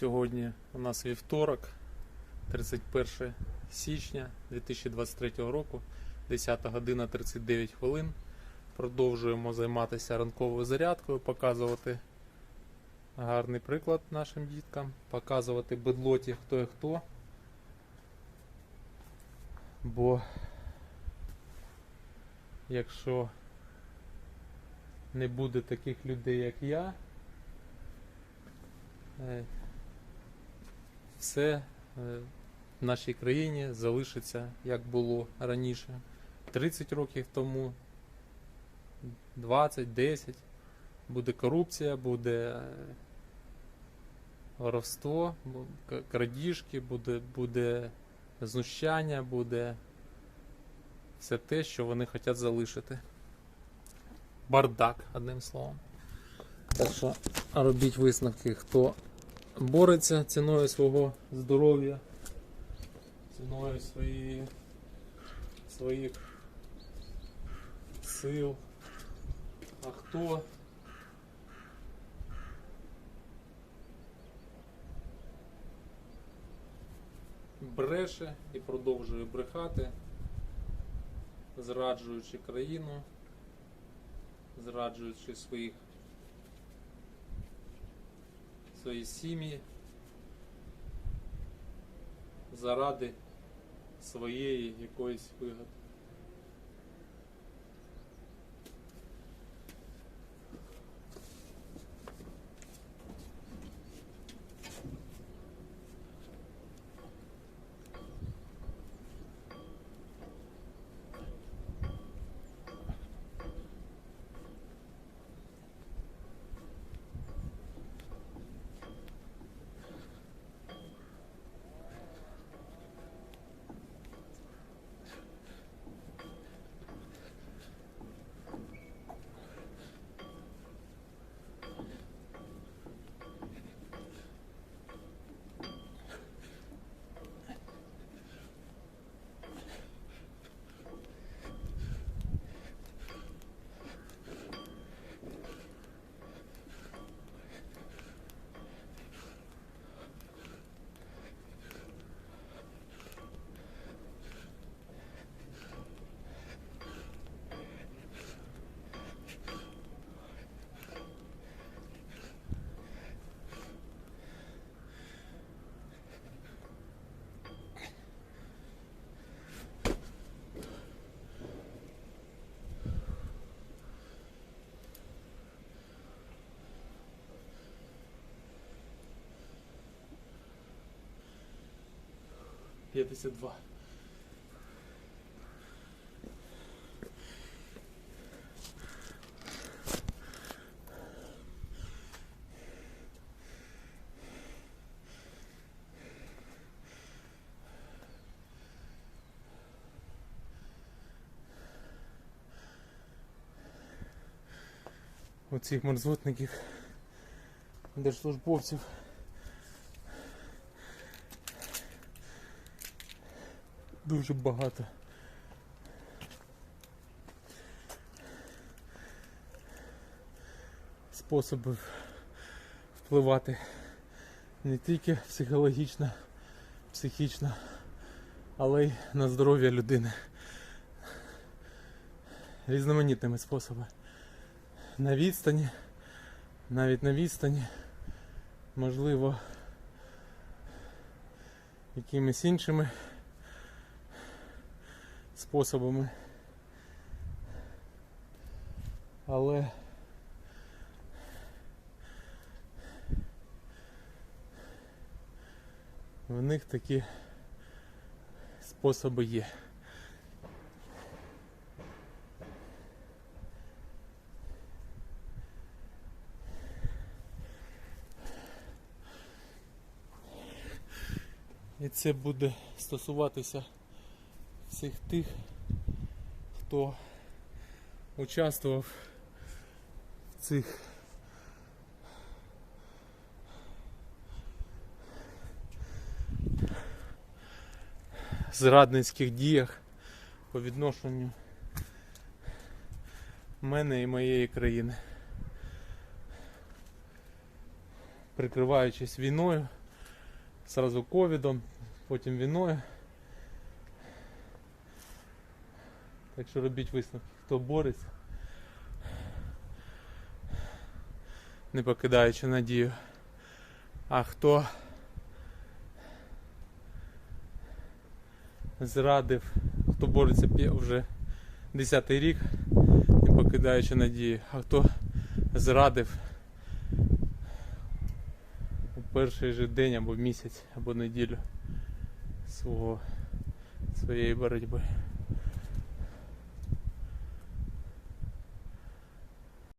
Сьогодні у нас вівторок, 31 січня 2023 року, 10 година 39 хвилин. Продовжуємо займатися ранковою зарядкою, показувати гарний приклад нашим діткам, показувати бедлоті хто і хто. Бо якщо не буде таких людей, як я, е, все е, в нашій країні залишиться як було раніше. 30 років тому, 20, 10, буде корупція, буде е, воровство, крадіжки, буде, буде знущання, буде все те, що вони хочуть залишити. Бардак, одним словом. Так що робіть висновки, хто бореться ціною свого здоров'я, ціною свої, своїх сил. А хто бреше і продовжує брехати, зраджуючи країну, зраджуючи своїх свої сім'ї заради своєї якоїсь вигоди. П'ятдесят два. Оцих мерзотників, держслужбовців. Дуже багато. Способів впливати не тільки психологічно, психічно, але й на здоров'я людини. Різноманітними способами. На відстані, навіть на відстані, можливо, якимись іншими способами. Але в них такі способи є. І це буде стосуватися всіх тих, хто участвував в цих зрадницьких діях по відношенню мене і моєї країни. Прикриваючись війною, Зразу ковідом, потім війною. Так що робіть висновки, хто бореться, не покидаючи надію. А хто зрадив, хто бореться вже 10 рік, не покидаючи надії, а хто зрадив у перший же день або місяць, або неділю свого, своєї боротьби.